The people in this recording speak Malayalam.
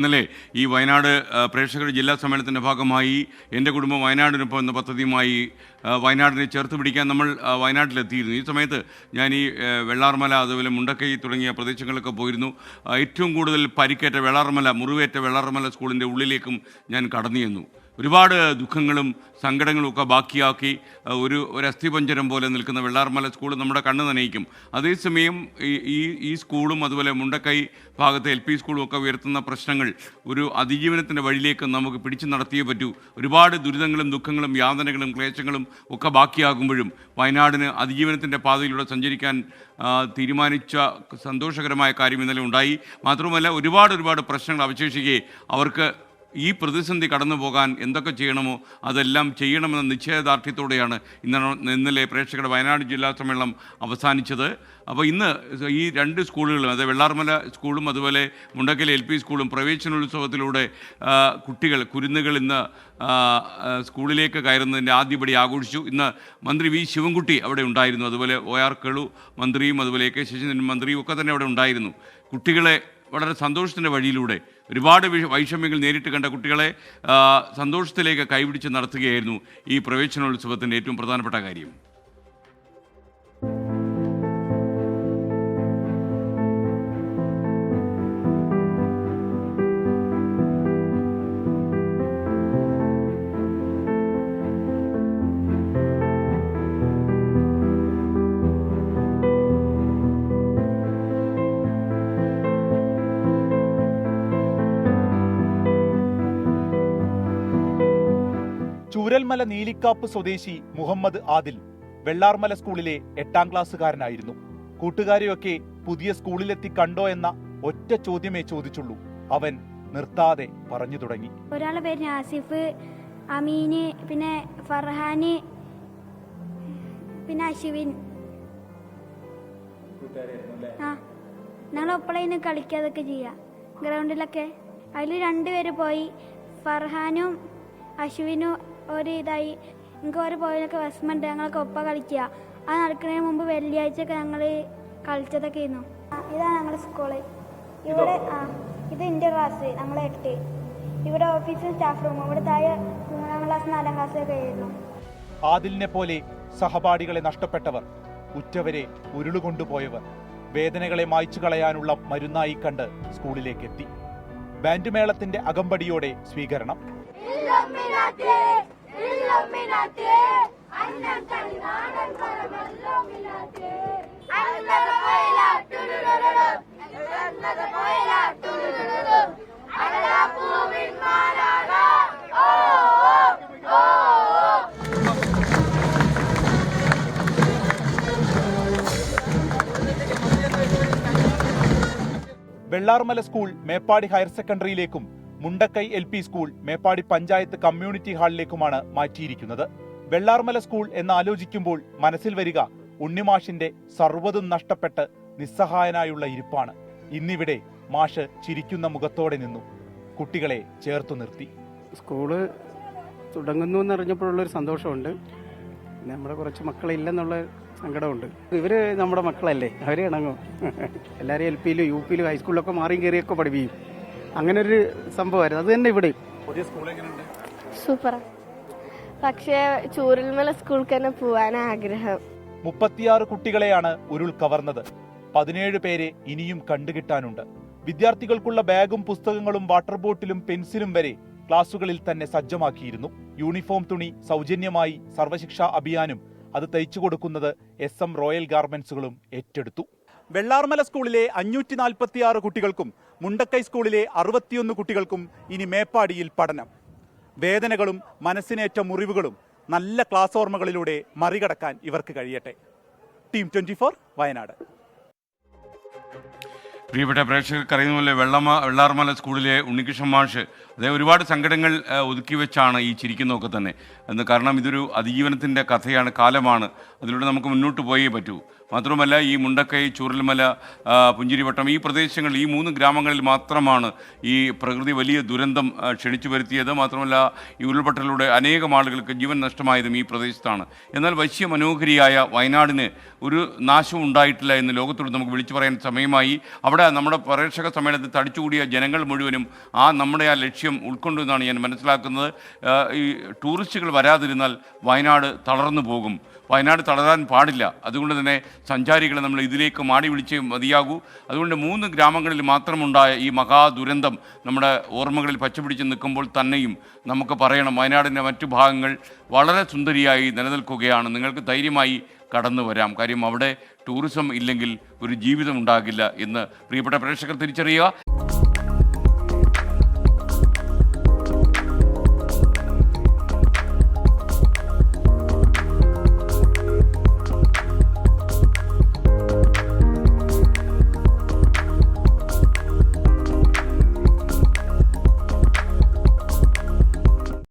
ഇന്നലെ ഈ വയനാട് പ്രേക്ഷകരുടെ ജില്ലാ സമ്മേളനത്തിന്റെ ഭാഗമായി എന്റെ കുടുംബം വയനാടിനൊപ്പം എന്ന പദ്ധതിയുമായി വയനാടിനെ ചേർത്ത് പിടിക്കാൻ നമ്മൾ വയനാട്ടിലെത്തിയിരുന്നു. ഈ സമയത്ത് ഞാൻ ഈ വെള്ളാർമല അതുപോലെ മുണ്ടക്കൈ തുടങ്ങിയ പ്രദേശങ്ങളിലൊക്കെ പോയിരുന്നു. ഏറ്റവും കൂടുതൽ പരിക്കേറ്റ വെള്ളാർമല മുറിവേറ്റ വെള്ളാർമല സ്കൂളിന്റെ ഉള്ളിലേക്കും ഞാൻ കടന്നു ചെന്നു. ഒരുപാട് ദുഃഖങ്ങളും സങ്കടങ്ങളും ഒക്കെ ബാക്കിയാക്കി ഒരു ഒരു അസ്ഥിപഞ്ചരം പോലെ നിൽക്കുന്ന വെള്ളാർമല സ്കൂൾ നമ്മുടെ കണ്ണ് നനയിക്കും. അതേസമയം ഈ ഈ സ്കൂളും അതുപോലെ മുണ്ടക്കൈ ഭാഗത്തെ എൽ പി സ്കൂളും ഒക്കെ ഉയർത്തുന്ന പ്രശ്നങ്ങൾ ഒരു അതിജീവനത്തിന്റെ വഴിയിലേക്ക് നമുക്ക് പിടിച്ചു നടത്തിയേ പറ്റൂ. ഒരുപാട് ദുരിതങ്ങളും ദുഃഖങ്ങളും യാതനകളും ക്ലേശങ്ങളും ഒക്കെ ബാക്കിയാകുമ്പോഴും വയനാടിന് അതിജീവനത്തിന്റെ പാതയിലൂടെ സഞ്ചരിക്കാൻ തീരുമാനിച്ച സന്തോഷകരമായ കാര്യം ഇന്നലെ ഉണ്ടായി. മാത്രമല്ല ഒരുപാട് ഒരുപാട് പ്രശ്നങ്ങൾ അവശേഷിക്കുകയും അവർക്ക് ഈ പ്രതിസന്ധി കടന്നു പോകാൻ എന്തൊക്കെ ചെയ്യണമോ അതെല്ലാം ചെയ്യണമെന്ന നിശ്ചയദാർഢ്യത്തോടെയാണ് ഇന്നലെ ഇന്നലെ പ്രേക്ഷകരുടെ വയനാട് ജില്ലാ സമ്മേളനം അവസാനിച്ചത്. അപ്പോൾ ഇന്ന് ഈ രണ്ട് സ്കൂളുകളും അതായത് വെള്ളാർമല സ്കൂളും അതുപോലെ മുണ്ടക്കൽ എൽ പി സ്കൂളും പ്രവേശനോത്സവത്തിലൂടെ കുട്ടികൾ കുരുന്നുകൾ ഇന്ന് സ്കൂളിലേക്ക് കയറുന്നതിന്റെ ആദ്യപടി ആഘോഷിച്ചു. ഇന്ന് മന്ത്രി വി ശിവൻകുട്ടി അവിടെ ഉണ്ടായിരുന്നു. അതുപോലെ ഒ ആർ കേളു മന്ത്രിയും അതുപോലെ എ കെ ശശീന്ദ്രൻ മന്ത്രിയും ഒക്കെ തന്നെ അവിടെ ഉണ്ടായിരുന്നു. കുട്ടികളെ വളരെ സന്തോഷത്തിന്റെ വഴിയിലൂടെ ഒരുപാട് വിഷ വൈഷമ്യങ്ങൾ നേരിട്ട് കണ്ട കുട്ടികളെ സന്തോഷത്തിലേക്ക് കൈപിടിച്ച് നടത്തുകയായിരുന്നു ഈ പ്രവേശനോത്സവത്തിന്റെ ഏറ്റവും പ്രധാനപ്പെട്ട കാര്യം. ചൂരൽമല നീലിക്കാപ്പ് സ്വദേശി മുഹമ്മദ് ആദിൽ വെള്ളാർമല സ്കൂളിലെ എട്ടാം ക്ലാസ്സുകാരനായിരുന്നു. കൂട്ടുകാരെയൊക്കെ പുതിയ സ്കൂളിലെത്തി കണ്ടോ എന്ന ഒറ്റ ചോദ്യമേ ചോദിച്ചുള്ളൂ. അവൻ നിർത്താതെ പറഞ്ഞു തുടങ്ങി. ഒരാളെ പേര് ആസിഫ് അമീന് പിന്നെ ഫർഹാന് പിന്നെ അശ്വിൻ. ആ ഞങ്ങൾ ഒപ്പളേന്ന് കളിക്കാതൊക്കെ ചെയ്യാം. ഗ്രൗണ്ടിലൊക്കെ. അതിൽ രണ്ടുപേര് പോയി. ഫർഹാനും അശ്വിനും ഒരു ഇതായി. എനിക്ക് ഒരു പോയിനൊക്കെ വിഷമമുണ്ട്. ഞങ്ങളൊക്കെ ഒപ്പ കളിക്കുക. അത് നടക്കുന്നതിന് മുമ്പ് വെള്ളിയാഴ്ചയൊക്കെ ഞങ്ങൾ കളിച്ചതൊക്കെ ആയിരുന്നു. ഇതാണ് ഞങ്ങളുടെ സ്കൂൾ. ഇവിടെ ആ ഇത് എന്റെ ക്ലാസ് ഞങ്ങളെ എട്ട്. ഇവിടെ ഓഫീസ് സ്റ്റാഫ് റൂം ഇവിടെ താഴെ മൂന്നാം ക്ലാസ് നാലാം ക്ലാസ് ഒക്കെ ആയിരുന്നു. ആദിലിനെ പോലെ സഹപാഠികളെ നഷ്ടപ്പെട്ടവർ ഉറ്റവരെ ഉരുളുകൊണ്ടുപോയവർ വേദനകളെ മായ്ച്ചു കളയാനുള്ള മരുന്നായി കണ്ട് സ്കൂളിലേക്ക് എത്തി. ബാൻഡ് മേളത്തിന്റെ അകമ്പടിയോടെ സ്വീകരണം. Vellarmala school Meppadi higher സെക്കൻഡറിയിലേക്കും Mundakkai L P school Meppadi panchayat community ഹാളിലേക്കുമാണ് മാറ്റിയിരിക്കുന്നത്. വെള്ളാർമല സ്കൂൾ എന്ന് ആലോചിക്കുമ്പോൾ മനസ്സിൽ വരിക ഉണ്ണിമാഷിന്റെ സർവതും നഷ്ടപ്പെട്ട് നിസ്സഹായനായുള്ള ഇരിപ്പാണ്. ഇന്നിവിടെ മാഷ് ചിരിക്കുന്ന മുഖത്തോടെ നിന്നു. കുട്ടികളെ ചേർത്തു നിർത്തി. സ്കൂൾ തുടങ്ങുന്നു എന്നറിഞ്ഞപ്പോഴുള്ളൊരു സന്തോഷമുണ്ട്. നമ്മുടെ കുറച്ച് മക്കളില്ലെന്നുള്ള സങ്കടമുണ്ട്. ഇവർ നമ്മുടെ മക്കളല്ലേ? അവരെ ഇണങ്ങും. എല്ലാവരും എൽ പിയിലും യു പിയിലും ഹൈസ്കൂളിലൊക്കെ മാറിയും കയറിയൊക്കെ പഠിപ്പിക്കും. അങ്ങനെ ഒരു സംഭവമായിരുന്നു. അത് തന്നെ ഇവിടെ പുതിയ സ്കൂൾ എങ്ങനെയുണ്ട് സൂപ്പർ പക്ഷേ ചൂരൽമല സ്കൂളിൽ തന്നെ പോവാൻ ആഗ്രഹം. മുപ്പത്തിയാറ് കുട്ടികളെയാണ് ഉരുൾ കവർന്നത്. പതിനേഴ് പേരെ ഇനിയും കണ്ടുകിട്ടാനുണ്ട്. വിദ്യാർത്ഥികൾക്കുള്ള ബാഗും പുസ്തകങ്ങളും വാട്ടർ ബോട്ടിലും പെൻസിലും വരെ ക്ലാസുകളിൽ തന്നെ സജ്ജമാക്കിയിരുന്നു. യൂണിഫോം തുണി സൗജന്യമായി സർവശിക്ഷാ അഭിയാനും അത് തയ്ച്ചു കൊടുക്കുന്നത് എസ് എം റോയൽ ഗാർമെന്റ്സുകളും ഏറ്റെടുത്തു. വെള്ളാർമല സ്കൂളിലെ അഞ്ഞൂറ്റി നാൽപ്പത്തിയാറ് കുട്ടികൾക്കും മുണ്ടക്കൈ സ്കൂളിലെ അറുപത്തിയൊന്ന് കുട്ടികൾക്കും ഇനി മേപ്പാടിയിൽ പഠനം. വേദനകളും മനസ്സിനേറ്റ മുറിവുകളും നല്ല ക്ലാസ് ഓർമ്മകളിലൂടെ മറികടക്കാൻ ഇവർക്ക് കഴിയട്ടെ. Team twenty Wayanad. പ്രിയപ്പെട്ട പ്രേക്ഷകർക്ക് അറിയുന്ന പോലെ വെള്ളമ വെള്ളാർമല സ്കൂളിലെ ഉണ്ണികൃഷ്ണൻ മാഷ് അദ്ദേഹം ഒരുപാട് സങ്കടങ്ങൾ ഒതുക്കി വെച്ചാണ് ഈ ചിരിക്കുന്നതൊക്കെ തന്നെ. എന്ന് കാരണം ഇതൊരു അതിജീവനത്തിന്റെ കഥയാണ് കാലമാണ്. അതിലൂടെ നമുക്ക് മുന്നോട്ട് പോയേ പറ്റൂ. മാത്രമല്ല ഈ മുണ്ടക്കൈ ചൂരൽമല പുഞ്ചിരിവട്ടം ഈ പ്രദേശങ്ങളിൽ ഈ മൂന്ന് ഗ്രാമങ്ങളിൽ മാത്രമാണ് ഈ പ്രകൃതി വലിയ ദുരന്തം ക്ഷണിച്ചു വരുത്തിയത്. മാത്രമല്ല ഈ ഉരുൾപൊട്ടലിലൂടെ അനേകം ആളുകൾക്ക് ജീവൻ നഷ്ടമായതും ഈ പ്രദേശത്താണ്. എന്നാൽ വശ്യ മനോഹരിയായ വയനാടിന് ഒരു നാശവും ഉണ്ടായിട്ടില്ല എന്ന് ലോകത്തോട് നമുക്ക് വിളിച്ചു പറയാൻ സമയമായി. അവിടെ നമ്മുടെ പ്രേക്ഷക സമ്മേളനത്തിൽ തടിച്ചുകൂടിയ ജനങ്ങൾ മുഴുവനും ആ നമ്മുടെ ആ ലക്ഷ്യം ഉൾക്കൊണ്ടു എന്നാണ് ഞാൻ മനസ്സിലാക്കുന്നത്. ഈ ടൂറിസ്റ്റുകൾ വരാതിരുന്നാൽ വയനാട് തളർന്നു പോകും. വയനാട് തളരാൻ പാടില്ല. അതുകൊണ്ട് തന്നെ സഞ്ചാരികളെ നമ്മൾ ഇതിലേക്ക് മാടി വിളിച്ച് മതിയാകൂ. അതുകൊണ്ട് മൂന്ന് ഗ്രാമങ്ങളിൽ മാത്രമുണ്ടായ ഈ മഹാദുരന്തം നമ്മുടെ ഓർമ്മകളിൽ പച്ചപിടിച്ച് നിൽക്കുമ്പോൾ തന്നെയും നമുക്ക് പറയണം. വയനാടിന്റെ മറ്റു ഭാഗങ്ങൾ വളരെ സുന്ദരിയായി നിലനിൽക്കുകയാണ്. നിങ്ങൾക്ക് ധൈര്യമായി കടന്നു വരാം. കാര്യം അവിടെ ടൂറിസം ഇല്ലെങ്കിൽ ഒരു ജീവിതം ഉണ്ടാകില്ല എന്ന് പ്രിയപ്പെട്ട പ്രേക്ഷകർ തിരിച്ചറിയുക.